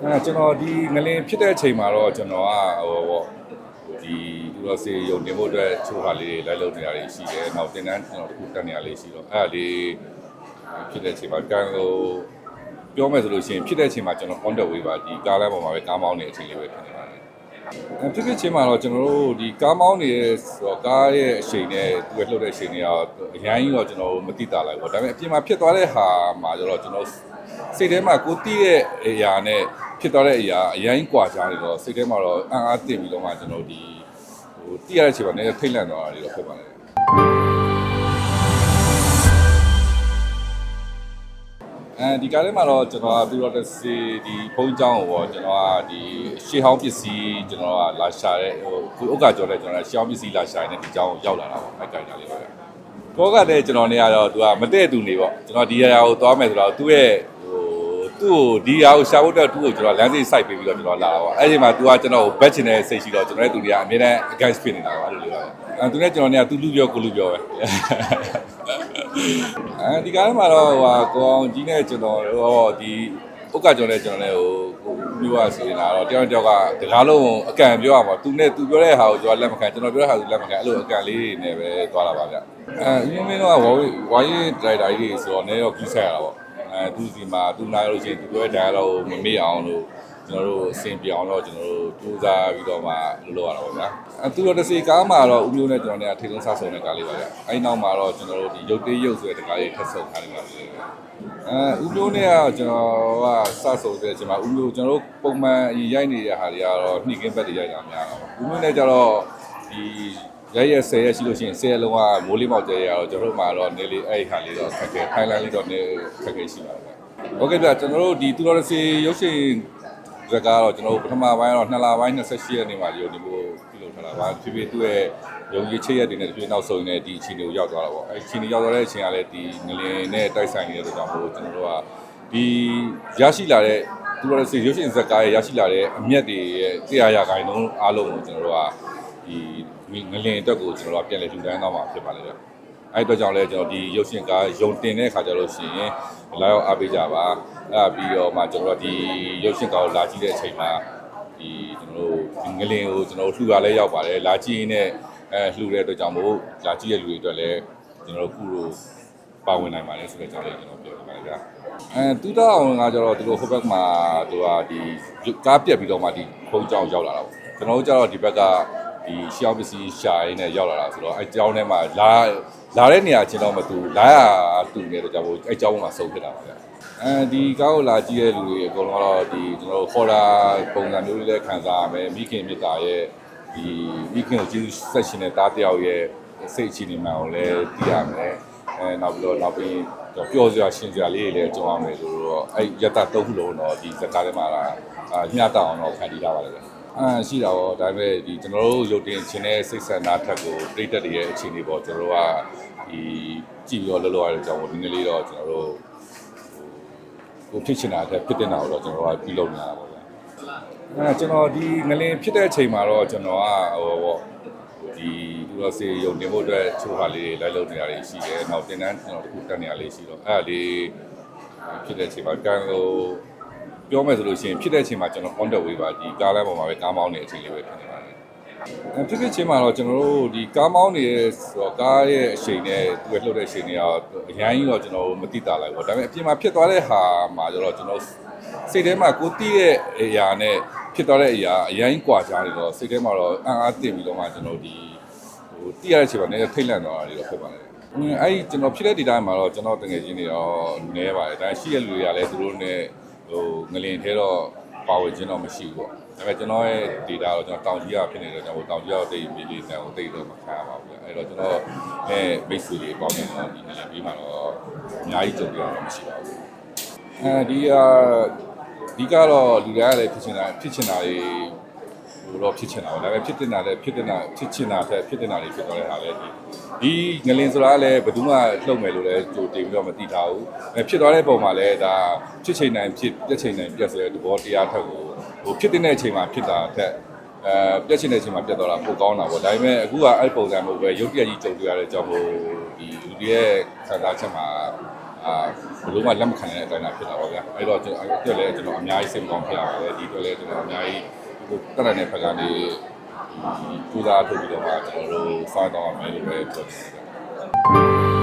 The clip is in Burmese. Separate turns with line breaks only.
အဲကျွန်တော်ဒီငလင်ဖြစ်တဲ့အချိန်မှာတော့ကျွန်တော်ကဟိုပေါ့ဒီလူတော်စီယုံတင်ဖို့အတွက်ချိုးဟာလေးတွေလိုက်လုပ်နေတာတွေရှိတယ်။နောက်တင်တန်းကျွန်တော်တခုတက်နေရလေးရှိတော့အဲ့ဒါလေးဖြစ်တဲ့အချိန်မှာကံကိုပြောမယ်ဆိုလို့ရှိရင်ဖြစ်တဲ့အချိန်မှာကျွန်တော် on the way ပါဒီကားလမ်းပေါ်မှာပဲကားမောင်းနေတဲ့အချိန်လေးပဲဖြစ်နေပါတယ်။အဲဖြစ်ဖြစ်ချင်းမှာတော့ကျွန်တော်တို့ဒီကားမောင်းနေတဲ့ဆိုတော့ကားရဲ့အချိန်နဲ့သူ့ရဲ့လှုပ်တဲ့အချိန်တွေကတော့အရင်ကြီးတော့ကျွန်တော်မသိတာလိုက်ပေါ့ဒါပေမဲ့အပြင်မှာဖြစ်သွားတဲ့ဟာမှာကျတော့ကျွန်တော် စိတ်ထဲမှာကိုတိတဲ့အရာနဲ့ဖြစ်သွားတဲ့အရာအရင်ကွာကြတယ်တော့စိတ်ထဲမှာတော့အံ့အားသင့်ပြီးတော့မှကျွန်တော်ဒီဟိုတိရတဲ့အချိန်မှာလည်းထိတ်လန့်သွားတာတွေတော့ဖြစ်ပါတယ်အဲဒီကားထဲမှာတော့ကျွန်တော်ကပြီးတော့ဒီဒီဘုံကျောင်းကိုပေါ့ကျွန်တော်ကဒီရှေးဟောင်းပစ္စည်းကျွန်တော်ကလာရှာတဲ့ဟိုဥက္ကကျော်တဲ့ကျွန်တော်ကရှေးဟောင်းပစ္စည်းလာရှာတဲ့ဒီကျောင်းကိုရောက်လာတာပေါ့အဲ့တိုင်းတာလေးပါပဲကောကတဲ့ကျွန်တော်နေရတော့သူကမတည့်တူနေပေါ့ကျွန်တော်ဒီနေရာကိုသွားမယ်ဆိုတော့သူ့ရဲ့ သူ့ကိုဒီဟာကိုရှာဖို့တော့သူ့ကိုကျွန်တော်လမ်းစိစိုက်ပေးပြီးတော့ကျွန်တော်လာတာပေါ့အဲ့ဒီမှာသူကကျွန်တော်ကိုဘက်ချင်တဲ့စိတ်ရှိတော့ကျွန်တော်ရဲ့သူတွေကအမြဲတမ်း against ဖြစ်နေတာပါအဲ့လိုလေးပါအဲသူနဲ့ကျွန်တော်နေကသူလူပြောကိုလူပြောပဲအဲဒီကားထဲမှာတော့ဟိုဟာကိုအောင်ကြီးနဲ့ကျွန်တော်တော့ဒီဥက္ကကျော်နဲ့ကျွန်တော်လည်းဟိုကိုပြောရစီနေတာတော့တယောက်တစ်ယောက်ကတကားလုံးအကန့်ပြောရမှာသူနဲ့သူပြောတဲ့ဟာကိုကျွန်တော်လက်မခံကျွန်တော်ပြောတဲ့ဟာကိုလက်မခံအဲ့လိုအကန့်လေးတွေနဲ့ပဲသွားတာပါဗျအဲအင်းမင်းတော့ဝါဝါရင်ဒရိုက်တာကြီးတွေဆိုတော့လည်းတော့ကူးဆက်ရတာပေါ့အဲ သူစီမှာသူနာလို့ရှိရင်သူတို့ရဲ့ dialogue ကိုမမေ့အောင်လို့ကျွန်တော်တို့အဆင်ပြေအောင်တော့ကျွန်တော်တို့ကြိုးစားပြီးတော့မှလုပ်ရတာပေါ့ဗျာအသူတော်တစီကားမှာတော့ဦးမျိုးနဲ့ကျွန်တော်နဲ့ထိဆုံးစဆုံတဲ့ကားလေးပါဗျအဲ့နောက်မှာတော့ကျွန်တော်တို့ဒီရုပ်တေးရုပ်ဆိုတဲ့ကားလေးထပ်ဆုံထားတယ်ပါလေအဲဦးမျိုးနဲ့ကကျွန်တော်ကစဆုံတဲ့အချိန်မှာဦးမျိုးကျွန်တော်တို့ပုံမှန်ရိုက်နေတဲ့ဟာတွေကတော့နှိကင်းဘက်တွေရိုက်တာများတာပေါ့ဦးမျိုးနဲ့ကျတော့ဒီ ရက်ရက်10ရက်ရှိလို့ရှိရင်10ရက်လုံးကမိုးလေးမောက်ကျဲရတော့ကျွန်တော်တို့မှာတော့နေလေးအဲ့ဒီဟာလေးတော့ခက်ခဲဖိုင်လိုင်းလေးတော့နေခက်ခဲရှိပါတယ်ဗျဟုတ်ကဲ့ဗျကျွန်တော်တို့ဒီတူတော်စီရုပ်ရှင်ဇာတ်ကားတော့ကျွန်တော်တို့ပထမပိုင်းတော့2လပိုင်း28ရက်နေ့မှာရုံနေဖို့ပြုလုပ်ထားတာပါဖြစ်ဖြစ်သူ့ရဲ့ရုံကြီးချစ်ရက်တွေနဲ့တပြေနောက်ဆုံးနေဒီအချိန်ကိုရောက်သွားတာပေါ့အဲ့ဒီအချိန်ရောက်သွားတဲ့အချိန်ကလည်းဒီငလင်နဲ့တိုက်ဆိုင်နေတဲ့အတွက်ကြောင့်မို့ကျွန်တော်တို့ကဒီရရှိလာတဲ့တူတော်စီရုပ်ရှင်ဇာတ်ကားရဲ့ရရှိလာတဲ့အမျက်တွေရဲ့တရားရဂိုင်းလုံးအားလုံးကိုကျွန်တော်တို့က ဒီငလင်အတွက်ကိုကျွန်တော်တို့ကပြန်လည်ထူထမ်းတော့မှာဖြစ်ပါလေဗျအဲ့အတွက်ကြောင့်လဲကျွန်တော်ဒီရုပ်ရှင်ကားယုံတင်တဲ့ခါကျလို့ရှိရင်လာရောက်အားပေးကြပါအဲ့ဒါပြီးတော့မှကျွန်တော်တို့ဒီရုပ်ရှင်ကားကိုလာကြည့်တဲ့အချိန်မှာဒီကျွန်တော်တို့ဒီငလင်ကိုကျွန်တော်တို့လှူရလဲရောက်ပါတယ်လာကြည့်ရင်လည်းအဲလှူတဲ့အတွက်ကြောင့်မို့လာကြည့်တဲ့လူတွေအတွက်လည်းကျွန်တော်တို့ခုလိုပါဝင်နိုင်ပါတယ်ဆိုတဲ့အကြောင်းလေးကျွန်တော်ပြောပြပါတယ်ဗျာအဲတူတောင်းကကျတော့သူတို့ဟိုဘက်မှာသူကဒီကားပြက်ပြီးတော့မှဒီဖုန်းကြောင်းရောက်လာတာပေါ့ကျွန်တော်တို့ကျတော့ဒီဘက်က ဒီရှောင်းပစ္စည်းရှာရင်းနဲ့ရောက်လာတာဆိုတော့အဲကြောင်းထဲမှာလာလာတဲ့နေရာချင်းတော့မတူလာရတူနေတဲ့ကြောင့်မို့အဲကြောင်းမှာစုံဖြစ်တာပါဗျာအဲဒီကားကိုလာကြည့်တဲ့လူတွေအကုန်လုံးကတော့ဒီကျွန်တော်တို့ခေါ်တာပုံစံမျိုးလေးလည်းခံစားရမယ်မိခင်မြတ်တာရဲ့ဒီမိခင်ကိုကျေးဇူးဆက်ရှင်တဲ့တားတယောက်ရဲ့စိတ်အခြေအနေမှန်ကိုလည်းသိရမယ်အဲနောက်ပြီးတော့နောက်ပြီးတော့ပျော်စရာရှင်စရာလေးတွေလည်းကြုံရမယ်ဆိုတော့အဲရတသုံးခုလုံးတော့ဒီဇက်ကားထဲမှာအာညှတောင်းအောင်တော့ခံတည်ထားပါလေ အာရှိတာပေါ့ဒါပေမဲ့ဒီကျွန်တော်တို့ရုပ်တင်ခြင်းတဲ့စိတ်ဆန္ဒထက်ကိုပြိတက်တွေရဲ့အခြေအနေပေါ့ကျွန်တော်တို့ကဒီကြည့်ပြီးတော့လှုပ်လှုပ်ရတဲ့အကြောင်းကိုဒီနေ့လေးတော့ကျွန်တော်တို့ဟိုဖြစ်ချင်တာအထက်ဖြစ်တင်တာကိုတော့ကျွန်တော်ကပြုလုပ်နေတာပေါ့ဗျာအဲကျွန်တော်ဒီငလင်ဖြစ်တဲ့အချိန်မှာတော့ကျွန်တော်ကဟိုပေါ့ဒီလူတော်စီယုံတင်ဖို့အတွက်ချိုးဟာလေးတွေလိုက်လုပ်နေတာတွေရှိတယ်နောက်တင်တန်းကျွန်တော်တခုတက်နေရလေးရှိတော့အဲ့ဒါလေးဖြစ်တဲ့အချိန်မှာကံကို ပြောမယ်ဆိုလို့ရှိရင်ဖြစ်တဲ့အချိန်မှာကျွန်တော် on the way ပါဒီကားလမ်းပေါ်မှာပဲကားမောင်းနေတဲ့အချိန်လေးပဲဖြစ်နေပါတယ်အဲဖြစ်ဖြစ်ချင်းမှာတော့ကျွန်တော်တို့ဒီကားမောင်းနေတဲ့ဆိုတော့ကားရဲ့အချိန်နဲ့သူ့ရဲ့လှုပ်တဲ့အချိန်တွေကတော့အရင်ကြီးတော့ကျွန်တော်မသိတာလိုက်ပေါ့ဒါပေမဲ့အပြင်မှာဖြစ်သွားတဲ့ဟာမှာကျတော့ကျွန်တော်စိတ်ထဲမှာကိုတီးတဲ့အရာနဲ့ဖြစ်သွားတဲ့အရာအရင်ကွာကြနေတော့စိတ်ထဲမှာတော့အံ့အားသင့်ပြီးတော့မှကျွန်တော်ဒီဟိုတီးရတဲ့အချိန်မှာလည်းထိတ်လန့်သွားတာတွေတော့ဖြစ်ပါလေအင်းအဲ့ဒီကျွန်တော်ဖြစ်တဲ့ဒီတိုင်းမှာတော့ကျွန်တော်တကယ်ချင်းတွေတော့နည်းပါတယ်ဒါရှိတဲ့လူတွေကလည်းသူတို့နဲ့ ဟိုငလင်ထဲတော့ပါဝင်ခြင်းတော့မရှိဘူးပေါ့ဒါပေမဲ့ကျွန်တော်ရဲ့ data တော့ကျွန်တော်တောင်ကြီးရဖြစ်နေတဲ့ကြောင့်တောင်ကြီးရတိတ်မြေလေးတန်ကိုတိတ်တော့မခံရပါဘူးအဲ့တော့ကျွန်တော်အဲမိတ်ဆွေတွေပေါင်းနေတော့ဒီငလင်ပြီးမှတော့အများကြီးကြုံရတော့မရှိပါဘူးအဲဒီအဒီကတော့လူတွေကလည်းဖြစ်ချင်တာဖြစ်ချင်တာတွေဟိုတော့ဖြစ်ချင်တာပါဒါပေမဲ့ဖြစ်တင်တာလည်းဖြစ်တင်တာဖြစ်ချင်တာထက်ဖြစ်တင်တာတွေဖြစ်သွားတဲ့ဟာလည်းဒီ ဒီငလင်ဆိုတာလည်းဘယ်သူမှလှုပ်မယ်လို့လည်းကြိုတင်ပြီးတော့မသိထားဘူးဖြစ်သွားတဲ့ပုံမှာလည်းဒါချစ်ချိန်တိုင်းဖြစ်ပြက်ချိန်တိုင်းပြက်ဆိုတဲ့သဘောတရားထက်ကိုဟိုဖြစ်တဲ့အချိန်မှာဖြစ်တာထက်အဲပြက်ချင်တဲ့အချိန်မှာပြက်သွားတာပိုကောင်းတာပေါ့ဒါပေမဲ့အခုကအဲ့ပုံစံမျိုးပဲရုပ်ပြက်ကြီးကြုံတွေ့ရတဲ့အကြောင်းကိုဒီလူတွေရဲ့ခံစားချက်မှာအာဘလို့မှလက်မခံနိုင်တဲ့အတိုင်းသာဖြစ်တာပေါ့ဗျာအဲ့တော့ကျွန်တော်အတွက်လည်းကျွန်တော်အများကြီးစိတ်မကောင်းဖြစ်ရတယ်ဒီအတွက်လည်းကျွန်တော်အများကြီးဟိုတက်တဲ့ဖက်ကနေ 你不打赌的话假如放到美国也可以